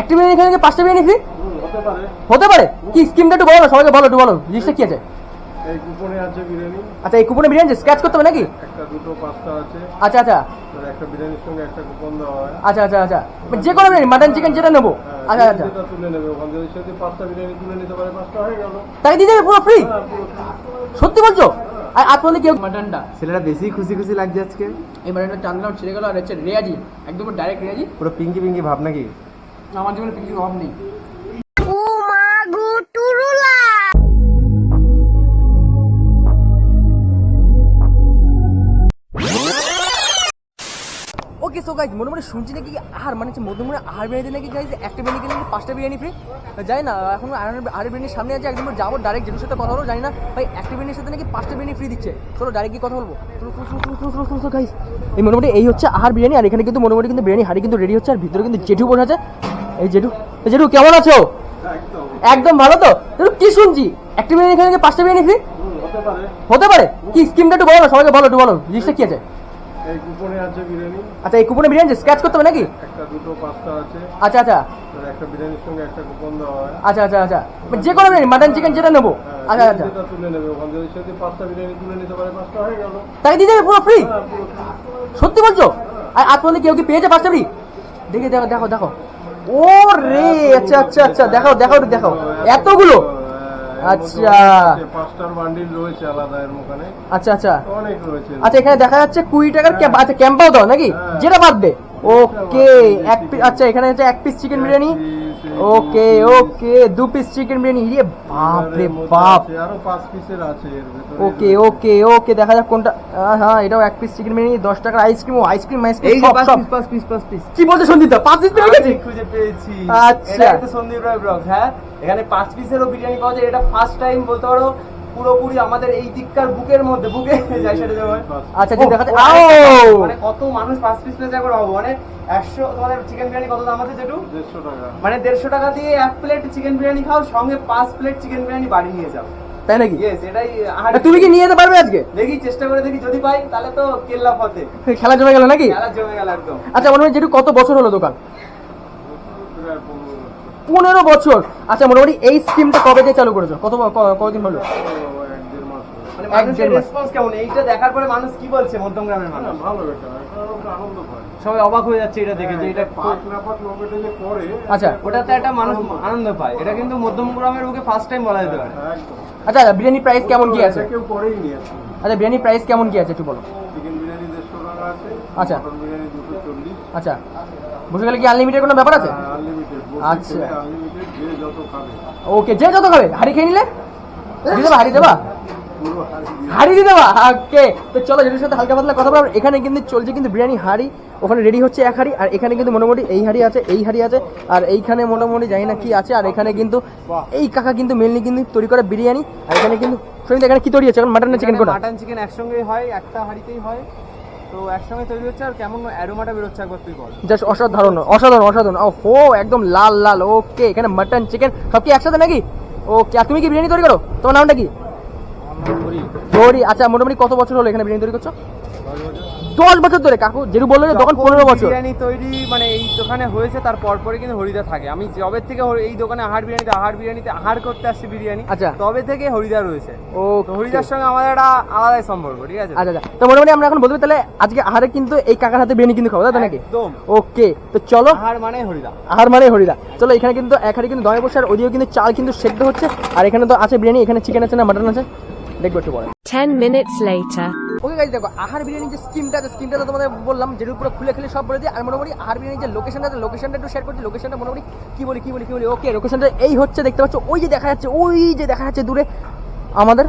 একটা বিরিয়ানি এখানে কি পাঁচটা বিরিয়ানি ফ্রি হতে পারে। কি স্কিমটা একটু বলো না সবাইকে বলো একটু বলো জিনিসটা কি আছে? এই কুপনে আছে বিরিয়ানি। আচ্ছা এই কুপনে বিরিয়ানি স্ক্র্যাচ করতে হবে নাকি? একটা দুটো পাঁচটা আছে। আচ্ছা আচ্ছা। একটা বিরিয়ানির সঙ্গে একটা কুপন দেওয়া হয়। আচ্ছা আচ্ছা আচ্ছা। যে কোনো বিরিয়ানি মাটন চিকেন যেটা নেব। হ্যাঁ, আচ্ছা আচ্ছা। তুলে নেবে ওখান থেকে। যদি পাঁচটা বিরিয়ানি তুলে নিতে পারে পাঁচটা হয়ে গেল। তাই দিয়ে যাবে পুরো ফ্রি হ্যাঁ, পুরো free। সত্যি বলছো? আর আপনাদের কেউ মাটনটা ছেলেটা বেশি খুশি খুশি লাগছে আজকে। এই মাটনটা ছেড়ে গেল আর হচ্ছে রেয়াজি। একদম ডাইরেক্ট রেয়াজি। পুরো পিঙ্কি পিঙ্কি ভাব নাকি? আমার জীবনে পিকির অভাব নেই। ওকে সো গাইজ মোটামুটি শুনছি নাকি আহার? মানে হচ্ছে নাকি গাইজ একটা বিরিয়ানি কিনে নাকি পাঁচটা বিরিয়ানি ফ্রি যাই না এখন আহার বিরিয়ানির সামনে আছে একদম যাব ডাইরেক্ট যেটার সাথে কথা বলব জানি না ভাই একটা বিরিয়ানির সাথে নাকি পাঁচটা বিরিয়ানি ফ্রি দিচ্ছে। চলো ডাইরেক্ট গিয়ে কথা বলব। গাইজ এই মোটামুটি এই হচ্ছে আহার বিরিয়ানি আর এখানে কিন্তু মোটামুটি কিন্তু বিরিয়ানি হাড়ি কিন্তু রেডি হচ্ছে আর ভিতরে কিন্তু জেঠু বসে আছে। এই এই জেঠু কেমন আছো? একদম। একদম ভালো তো? কি শুনছি? একটা বিরিয়ানি নাকি পাঁচটা বিরিয়ানি ফ্রি হতে পারে। কি স্কিমটা একটু বলো না সবাইকে বলো একটু বলো জিনিসটা কি আছে? আচ্ছা এই কুপনে বিরিয়ানি স্ক্র্যাচ করতে হবে নাকি? একটা দুটো পাঁচটা আছে। আচ্ছা আচ্ছা। একটা বিরিয়ানির সঙ্গে একটা কুপন দেওয়া হয়। আচ্ছা আচ্ছা আচ্ছা। যে কোনো বিরিয়ানি মাটন চিকেন যেটা নেব। হ্যাঁ, আচ্ছা আচ্ছা। তুলে নেবে ওখান থেকে যদি পাঁচটা বিরিয়ানি তুলে নিতে পারে পাঁচটা হয়ে গেল। তাই দিয়ে পুরো ফ্রি হ্যাঁ। সত্যি বলছো? আর আপনাদের কেউ কি পেয়েছে পাঁচটা ফ্রি দেখে দেখো দেখো দেখো। ও রে আচ্ছা আচ্ছা আচ্ছা দেখাও দেখাও দেখাও। এতগুলো? হ্যাঁ, আচ্ছা। পাঁচটার বান্ডিল রয়েছে আলাদা এর ওখানে আচ্ছা আচ্ছা। অনেক রয়েছে। আচ্ছা এখানে দেখা যাচ্ছে কুড়ি টাকার ক্যাম্প আচ্ছা ক্যাম্পাও দাও নাকি? হ্যাঁ। যেটা বাদ দে। ওকে এক পিস আচ্ছা এখানে হচ্ছে এক piece chicken biryani. Okay okay দু পিস চিকেন বিরিয়ানি। ইয়ে বাপ রে বাপ। আরও পাঁচ পিসের আছে এর ভিতরে। ওকে ওকে ওকে দেখা যাক কোনটা। হ্যাঁ হ্যাঁ এটাও এক পিস চিকেন বিরিয়ানি দশ টাকার আইসক্রিম ও আইসক্রিম আইসক্রিম সব পাঁচ সব। পিস পাঁচ পিস পাঁচ পিস কি বলছ সন্দীপ দা পাঁচ পিস পেয়ে গেছি খুঁজে পেয়েছি। আচ্ছা। এটা তো সন্দীপ রায় ব্লগ হ্যাঁ? এখানে পাঁচ পিসেরও বিরিয়ানি পাওয়া যায় এটা ফার্স্ট টাইম বলতে পারো। পুরোপুরি আমাদের এই দিককার বুকের মধ্যে বুকে যাই সেটা যাবে আচ্ছা দেখাচ্ছে আও মানে কত মানুষ পাঁচ পিস পেয়েছে একবার ভাবো মানে একশো তোমাদের চিকেন বিরিয়ানি কত দাম আছে যেটু দেড়শো টাকা। মানে দেড়শো টাকা দিয়ে এক প্লেট চিকেন বিরিয়ানি খাও সঙ্গে পাঁচ প্লেট চিকেন বিরিয়ানি বাড়ি নিয়ে যাও। তাই নাকি? ইয়েস এটাই আহার তুমি কি নিয়ে যেতে পারবে আজকে? দেখি চেষ্টা করে দেখি যদি পাই তাহলে তো কেল্লা ফতে খেলা জমে গেল নাকি? খেলা জমে গেল একদম। আচ্ছা মনে হয় যেটু কত বছর হলো দোকান? পনেরো বছর। আচ্ছা মোটামুটি এই স্কিমটা কবে দিয়ে চালু করেছ? কত কতদিন হলো। মানে এইটা দেখার পরে মানুষ কি বলছে মধ্যম গ্রামের না, মানুষ ভালো এটা এটা আনন্দ পায়। সবাই অবাক হয়ে যাচ্ছে এটা দেখে যে এটা পাক না পাক লকেটে যে করে আচ্ছা। ওটাতে একটা মানুষ আনন্দ পায়। এটা কিন্তু মধ্যম গ্রামের বুকে ফার্স্ট টাইম বলা যেতে পারে। আচ্ছা বিরিয়ানি প্রাইস কেমন কি আছে? কেউ করেই নি আচ্ছা বিরিয়ানি প্রাইস কেমন কি আছে একটু বলো। চিকেন বিরিয়ানি দেড়শো টাকা আছে আচ্ছা। বিরিয়ানি দুশো চল্লিশ। আচ্ছা। বসে গেলে কি আনলিমিটেড কোনো ব্যাপার আছে? আচ্ছা। আনলিমিটেড যে যত খাবে। ওকে যে যত খাবে হাড়ি খেয়ে নিলে? দিয়ে দেবা হাড়ি দেবা? হাড়ি দিয়ে দেবা। ওকে তো চলো যেটার সাথে হালকা পাতলা কথা বলব এখানে কিন্তু চলছে কিন্তু বিরিয়ানি হাড়ি ওখানে রেডি হচ্ছে এক হাড়ি আর এখানে কিন্তু মোটামুটি এই হাড়ি আছে এই হাড়ি আছে আর এইখানে মোটামুটি জানি না কি আছে আর এখানে কিন্তু এই কাকা কিন্তু মেনলি কিন্তু তৈরি করে বিরিয়ানি আর এখানে কিন্তু এখানে কি তৈরি আছে এখন মাটন না চিকেন মাটন চিকেন একসঙ্গেই হয় একটা হাঁড়িতেই হয়। তো একসঙ্গে তৈরি হচ্ছে আর কেমন অ্যারোমাটা বেরোচ্ছে একবার তুই বল। জাস্ট অসাধারণ অসাধারণ অসাধারণ। ও হো একদম লাল লাল। ওকে এখানে মাটন চিকেন সব কি একসাথে নাকি? ওকে আর তুমি কি বিরিয়ানি তৈরি করো? তোমার নামটা কি? গৌরী। আচ্ছা মোটামুটি কত বছর হলো এখানে বিরিয়ানি তৈরি করছ? দশ বছর ধরে কাকু যেটু বলল যে দোকান পনেরো বছর। বিরিয়ানি তৈরি মানে এই দোকানে হয়েছে তার পরপরই কিন্তু হরিদা থাকে। আমি জবের থেকে এই দোকানে আহার বিরিয়ানিতে আহার বিরিয়ানিতে আহার করতে আসছি বিরিয়ানি আচ্ছা। তবে থেকে হরিদা রয়েছে। ও হরিদার সঙ্গে আমাদের একটা আলাদাই সম্পর্ক ঠিক আছে? আচ্ছা আচ্ছা। তো মোটামুটি আমরা এখন বলতে তাহলে আজকে আহারে কিন্তু এই কাকার হাতে বিরিয়ানি কিন্তু খাব তাই নাকি? একদম। ওকে তো চলো। আহার মানে হরিদা। আহার মানে হরিদা। চলো এখানে কিন্তু এক হাড়ি কিন্তু দমে বসে আর ওদিকেও কিন্তু চাল কিন্তু সেদ্ধ হচ্ছে আর এখানে তো আছে বিরিয়ানি এখানে চিকেন আছে না মাটন আছে? দেখব একটু পরে। 10 minutes later. ওকে গাইজ দেখো, আহার বিরিয়ানির যে স্কিমটা আছে স্কিমটা তো তোমাদের বললাম যেটা পুরো খুলে খুলে সব বলে দিই, আর মোটামুটি আহার বিরিয়ানির যে লোকেশনটা আছে লোকেশনটা একটু শেয়ার করছি লোকেশনটা মোটামুটি কি বলি কি বলি কি বলি ওকে লোকেশনটা এই হচ্ছে, দেখতে পাচ্ছ, ওই যে দেখা যাচ্ছে, ওই যে দেখা যাচ্ছে দূরে, আমাদের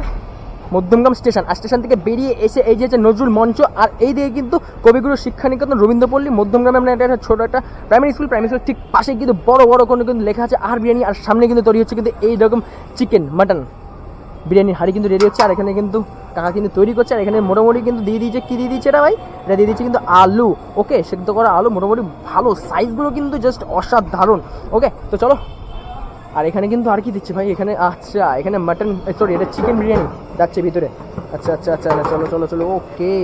মধ্যমগ্রাম স্টেশন, আর স্টেশন থেকে বেরিয়ে এসে এই যে নজরুল মঞ্চ, আর এই দিকে কিন্তু কবিগুরু শিক্ষা নিকেতন রবীন্দ্রপল্লী, মধ্যমগ্রামে আমরা একটা ছোট একটা প্রাইমারি স্কুল প্রাইমারি স্কুল ঠিক পাশে কিন্তু বড় বড় কোনো কিন্তু লেখা আছে আহার বিরিয়ানি, আর সামনে কিন্তু তৈরি হচ্ছে কিন্তু এই রকম চিকেন মাটন বিরিয়ানির হাঁড়ি কিন্তু রেডি হচ্ছে আর এখানে কিন্তু কাকা কিন্তু তৈরি করছে আর এখানে মোটামুটি কিন্তু দিয়ে দিয়েছে কি দিয়ে দিয়েছে এটা ভাই? এটা দিয়ে দিচ্ছে কিন্তু আলু ওকে সেদ্ধ করা আলু মোটামুটি ভালো সাইজগুলো কিন্তু জাস্ট অসাধারণ ওকে তো চলো আর এখানে কিন্তু আর কি দিচ্ছে ভাই? এখানে আচ্ছা এখানে মাটন সরি এটা চিকেন বিরিয়ানি যাচ্ছে ভিতরে। আচ্ছা আচ্ছা আচ্ছা আচ্ছা, চলো চলো চলো ওকে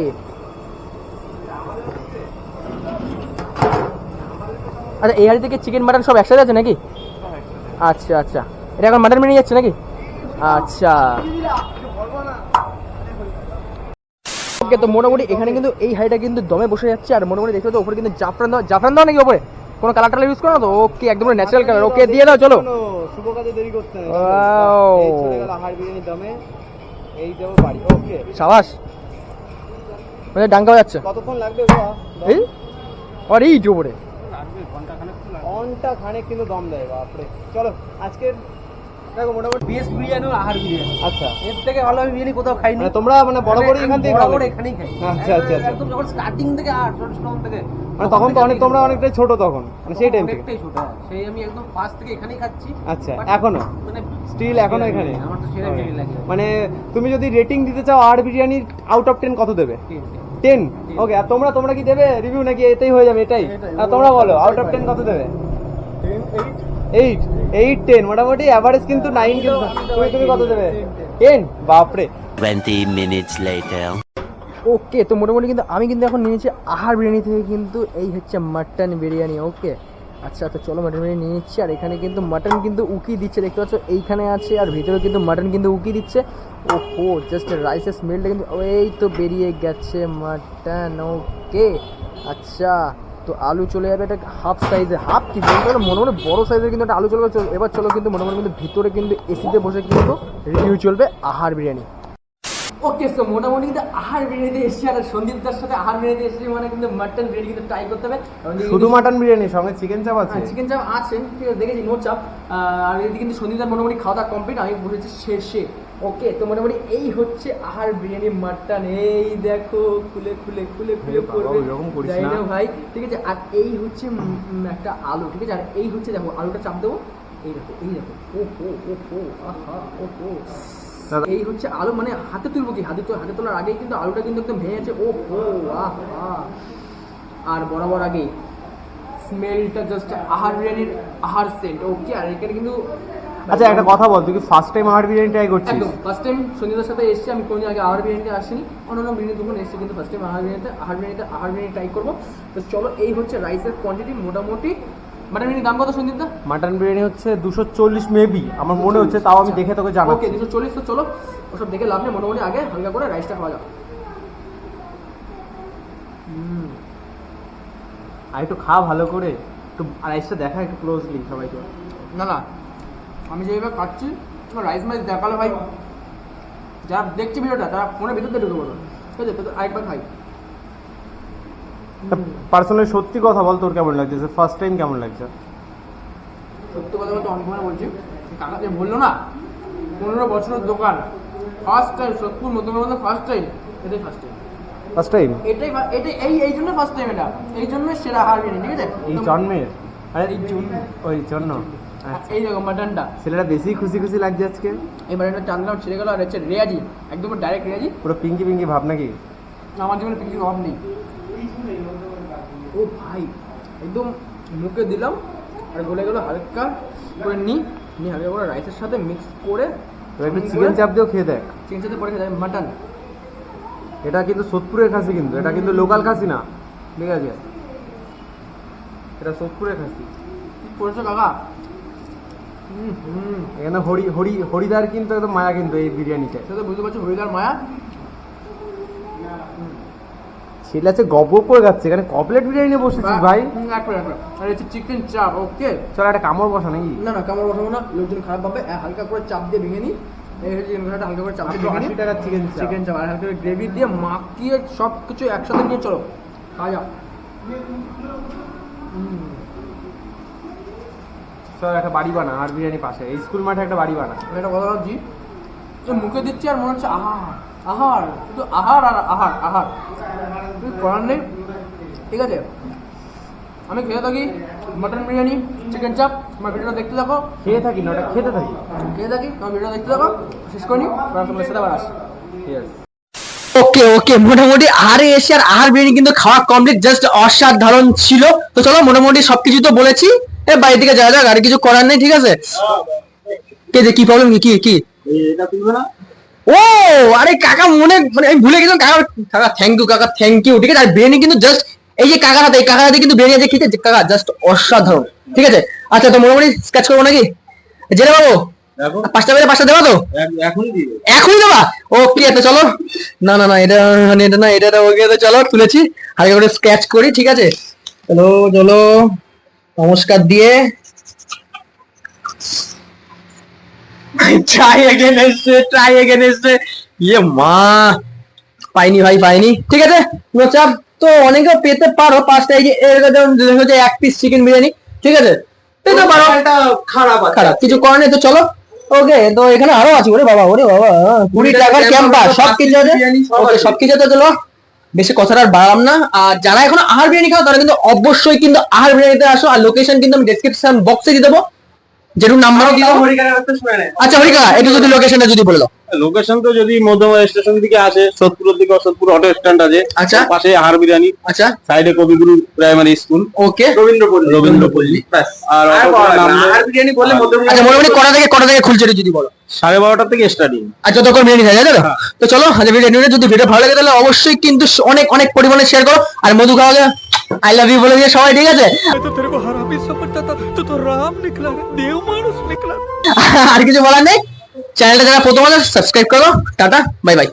আচ্ছা এই হাড়ি থেকে চিকেন মাটন সব একসাথে আছে নাকি? আচ্ছা আচ্ছা। এটা এখন মাটন বিরিয়ানি যাচ্ছে নাকি? আচ্ছা। ওকে তো মোটামুটি এখানে কিন্তু এই হাইটা কিন্তু দমে বসে যাচ্ছে আর মোটামুটি দেখতে তো ওপরে কিন্তু জাফরান দাও জাফরান দাও নাকি ওপরে? কোনো কালার টালার ইউজ করো না তো? ওকে একদম ন্যাচারাল কালার ওকে দিয়ে দাও চলো। শুভ কাজে দেরি করতে নেই Wow. এই চলে গেল আহার বিরিয়ানির দমে। এই দেবো বাড়ি। ওকে। সাবাস। মানে ডাঙ্গা যাচ্ছে। কতক্ষণ লাগবে এই? আর এই উপরে ঘণ্টা খানেক কিন্তু দম দেয় বাপরে। চলো আজকের দেখো মোটামুটি বেস্ট বিরিয়ানি আহার বিরিয়ানি। আচ্ছা। এর থেকে ভালো আমি বিরিয়ানি কোথাও খাইনি। মানে তোমরা মানে বড় বড় এখান থেকে খাবে? বড় এখানেই খাই। আচ্ছা আচ্ছা আচ্ছা। একদম যখন স্টার্টিং থেকে আর ছোট থেকে মানে তখন তো অনেক তোমরা অনেকটাই ছোট তখন মানে সেই টাইম থেকে। ছোট হ্যাঁ। সেই আমি একদম ফার্স্ট থেকে এখানেই খাচ্ছি। আচ্ছা এখনও? মানে স্টিল এখনও এখানে? আমার তো সেরা বিরিয়ানি লাগে। মানে তুমি যদি রেটিং দিতে চাও আর বিরিয়ানি আউট অফ টেন কত দেবে। টেন ওকে আর তোমরা তোমরা কি দেবে? রিভিউ নাকি এটাই হয়ে যাবে? এটাই। আর তোমরা বলো আউট অফ টেন কত দেবে? এইট এইট টেন মোটামুটি অ্যাভারেজ কিন্তু নাইন কিন্তু। তুমি তুমি কত দেবে? টেন বাপরে। 20 minutes later. ওকে তো মোটামুটি কিন্তু আমি কিন্তু এখন নিয়েছি আহার বিরিয়ানি থেকে কিন্তু এই হচ্ছে মাটন বিরিয়ানি ওকে আচ্ছা তো চলো মাটন বিরিয়ানি নিয়ে নিচ্ছি আর এখানে কিন্তু মাটন কিন্তু উকি দিচ্ছে দেখতে পাচ্ছ? এইখানে আছে আর ভিতরে কিন্তু মাটন কিন্তু উকি দিচ্ছে। ওহো জাস্ট রাইসের স্মেলটা কিন্তু এই তো বেরিয়ে গেছে মাটন ওকে আচ্ছা। তো আলু চলে যাবে এটা হাফ সাইজে হাফ কি বলতে মনে মনে বড় সাইজের কিন্তু একটা আলু চলবে। চল- এবার চলো কিন্তু মনে মনে কিন্তু ভিতরে কিন্তু এসিতে বসে কিন্তু রিভিউ চলবে আহার বিরিয়ানি। ওকে সো মোটামুটি কিন্তু আহার বিরিয়ানিতে এসেছি আর সন্দীপদার সাথে আহার বিরিয়ানিতে এসেছি মানে কিন্তু মাটন বিরিয়ানি কিন্তু ট্রাই করতে হবে। শুধু মাটন বিরিয়ানি সঙ্গে চিকেন চাপ আছে। চিকেন চাপ আছে ঠিক আছে দেখেছি নো চাপ আর এদিকে কিন্তু সন্দীপদার মোটামুটি খাওয়া দাওয়া কমপ্লিট আমি বসেছি শেষে। ওকে তো মোটামুটি এই হচ্ছে আহার বিরিয়ানি মাটন এই দেখো খুলে খুলে খুলে খুলে পড়বে ওইরকম না। ভাই ঠিক আছে আর এই হচ্ছে একটা আলু ঠিক আছে আর এই হচ্ছে দেখো আলুটা চাপ দেবো। এই দেখো এই দেখো ও হো ও হো আহা ও হো দাদা। এই হচ্ছে আলু মানে হাতে তুলবো কি? হাতে হাতে তোলার আগেই কিন্তু আলুটা কিন্তু একদম ভেঙে আছে ও হো আহা। আর বরাবর আগেই। স্মেলটা জাস্ট আহার বিরিয়ানির আহার সেন্ট ওকে আর এখানে কিন্তু আচ্ছা একটা কথা বল তুই কি ফার্স্ট টাইম আহার বিরিয়ানি ট্রাই করছিস? একদম ফার্স্ট টাইম সঞ্জিতার সাথে এসেছি। আমি কোনদিন আগে আহার বিরিয়ানিতে আসিনি। অন্যান্য বিরিয়ানি দোকানে এসেছি কিন্তু ফার্স্ট টাইম আহার বিরিয়ানিতে আহার বিরিয়ানিতে আহার বিরিয়ানি ট্রাই করব। তো চলো এই হচ্ছে রাইসের কোয়ান্টিটি মোটামুটি মাটন বিরিয়ানির দাম কত সঞ্জিতা মাটন বিরিয়ানি হচ্ছে দুশো চল্লিশ মেবি। আমার মনে হচ্ছে তাও আমি দেখে তোকে ওকে জানাচ্ছি দুশো চল্লিশ তো চলো ওসব দেখে লাভ নেই মোটামুটি আগে হালকা করে রাইসটা খাওয়া হুম। আর একটু খা ভালো করে একটু রাইসটা দেখা একটু ক্লোজলি সবাইকে। না না আমি যেভাবে খাচ্ছি রাইস মাইস দেখাল ভাই। যারা দেখছে ভিডিওটা তারা ফোনের ভিতর দিয়ে ঢুকে পড়বে। ঠিক আছে তো আরেকবার খাই। পার্সোনালি সত্যি কথা বল তোর কেমন লাগছে? ফার্স্ট টাইম কেমন লাগছে? সত্যি কথা বলতে অনেক বলছি কাকা যে বলল না পনেরো বছরের দোকান ফার্স্ট টাইম সত্যি নতুন মধ্যে ফার্স্ট টাইম এটাই ফার্স্ট টাইম ফার্স্ট টাইম এটাই এটাই এই এই জন্য ফার্স্ট টাইম এটা। এই জন্য সেরা হার ঠিক আছে? এই জন্মের? আরে এই জন্য ওই জন্য। এই দেখো মাটনটা। ছেলেটা বেশি খুশি খুশি লাগছে আজকে। এই মাটনটা টানলাম ছেড়ে গেল আর হচ্ছে রেয়াজি একদম ডাইরেক্ট রেয়াজি। পুরো পিঙ্কি পিঙ্কি ভাব নাকি? আমার জীবনে পিকনিক অভাব নেই। ও ভাই একদম মুখে দিলাম আর গলে গেলো হালকা করে নিই নিয়ে হালকা করে রাইসের সাথে মিক্স করে একটু চিকেন চাপ দিয়েও খেয়ে দেখ। চিকেন সাথে পরে খেয়ে মাটন এটা কিন্তু সোদপুরের খাসি কিন্তু এটা কিন্তু লোকাল খাসি না। ঠিক আছে। এটা সোদপুরের খাসি। করেছ কাকা? এখানে হরি হরি হরিদার কিন্তু একদম মায়া কিন্তু এই বিরিয়ানিতে সে তো বুঝতে পারছ হরিদার মায়া। ছেলে আছে গপ করে যাচ্ছে এখানে কপলেট বিরিয়ানি নিয়ে বসেছিস ভাই। আর হচ্ছে চিকেন চাপ ওকে চল একটা কামড় বসা নাকি? না না কামড় বসাবো না লোকজন খারাপ পাবে হালকা করে চাপ দিয়ে ভেঙে নিই হালকা করে চাপ দিয়ে ভেঙে নিই টাকার চিকেন চাপ চিকেন চাপ আর হালকা করে গ্রেভি দিয়ে মাখিয়ে সব কিছু একসাথে নিয়ে চলো। খাওয়া যাও চল একটা বাড়ি বানা আর বিরিয়ানি পাশে। স্কুল মাঠে একটা বাড়ি বানা। একটা কথা ভাবছি মুখে দিচ্ছি আর মনে হচ্ছে আহার আহার শুধু আহার আর আহার আহার। কিছু করার নেই? ঠিক আছে? আমি খেয়ে থাকি মটন বিরিয়ানি চিকেন চাপ আমার ভিডিওটা দেখতে থাকো। খেয়ে থাকি না ওটা খেতে থাকি। খেয়ে থাকি আমার ভিডিওটা দেখতে থাকো। শেষ করিনি তোমাদের সাথে আবার আসি। Yes. ওকে ওকে মোটামুটি আহারে এসে আর আহার বিরিয়ানি কিন্তু খাওয়া কমপ্লিট জাস্ট অসাধারণ ছিল। তো চলো মোটামুটি সবকিছু তো বলেছি। এ বাড়ি থেকে যাওয়া যাক আর কিছু করার নেই ঠিক আছে? কে যে কি প্রবলেম কি কি? ও আরে কাকা মনে মানে আমি ভুলে গেছিলাম কাকা কাকা থ্যাংক ইউ কাকা থ্যাংক ইউ ঠিক আছে? আর বিরিয়ানি কিন্তু জাস্ট এই যে কাকার হাতে এই কাকার হাতে কিন্তু বিরিয়ানি আছে খেতে কাকা জাস্ট অসাধারণ ঠিক আছে? আচ্ছা তো মোটামুটি স্কেচ করব নাকি? জেনে বাবু পাঁচটা বেজে পাঁচটা দেবা তো? এখনই দিবে। ওকে তো চলো। না না না এটা এটা না এটা ওকে তো চলো তুলেছি। হালকা করে স্কেচ করি ঠিক আছে? চলো চলো। নমস্কার দিয়ে। ট্রাই এগেন এসছে ট্রাই এগেন এসছে ইয়ে মা পাইনি ভাই পাইনি। ঠিক আছে চাপ তো পেতে পারো পাঁচটা এই যে এর যেমন হচ্ছে এক পিস চিকেন বিরিয়ানি। ঠিক আছে পেতে পারো। খারাপ খারাপ কিছু করার নেই তো চলো। ওকে তো এখানে আরও আছে ওরে বাবা ওরে বাবা। কুড়ি টাকার ক্যাম্পাস সব কিছু আছে। সব কিছু আছে চলো বেশি কথাটা আর বাড়ালাম না। আর যারা এখন আহার বিরিয়ানি খাও তারা কিন্তু অবশ্যই কিন্তু আহার বিরিয়ানিতে আসো। আর লোকেশন কিন্তু আমি ডেসক্রিপশন বক্সে দিয়ে দেবো। যেটুকু নাম্বারও আচ্ছা হরিকা একটু যদি লোকেশনটা যদি বলে দাও। লোকেশন তো যদি মধ্যমা স্টেশন থেকে আসে সোদপুরের দিকে সোদপুর অটো স্ট্যান্ড আছে আচ্ছা। পাশে আহার বিরিয়ানি আচ্ছা। সাইডে Kabiguru primary school okay Rabindrapalli. Rabindrapalli আর বিরিয়ানি বললে মধ্যমগ্রাম আচ্ছা মোটামুটি কটা থেকে কটা থেকে খুলছে যদি বলো? সাড়ে বারোটা থেকে স্টার্টিং আর যতক্ষণ বিরিয়ানি খাই তাই তো? তো চলো আজ ভিডিও যদি ভিডিও ভালো লাগে তাহলে অবশ্যই কিন্তু অনেক অনেক পরিমাণে শেয়ার করো। আর মধু খাওয়া আই লাভ ইউ বলে দিয়ে সবাই ঠিক আছে? তো তো রাম নিকলা দেব মানুষ নিকলা আর কিছু বলার নেই চ্যানেলটা যারা প্রথম সাবস্ক্রাইব করো টাটা বাই বাই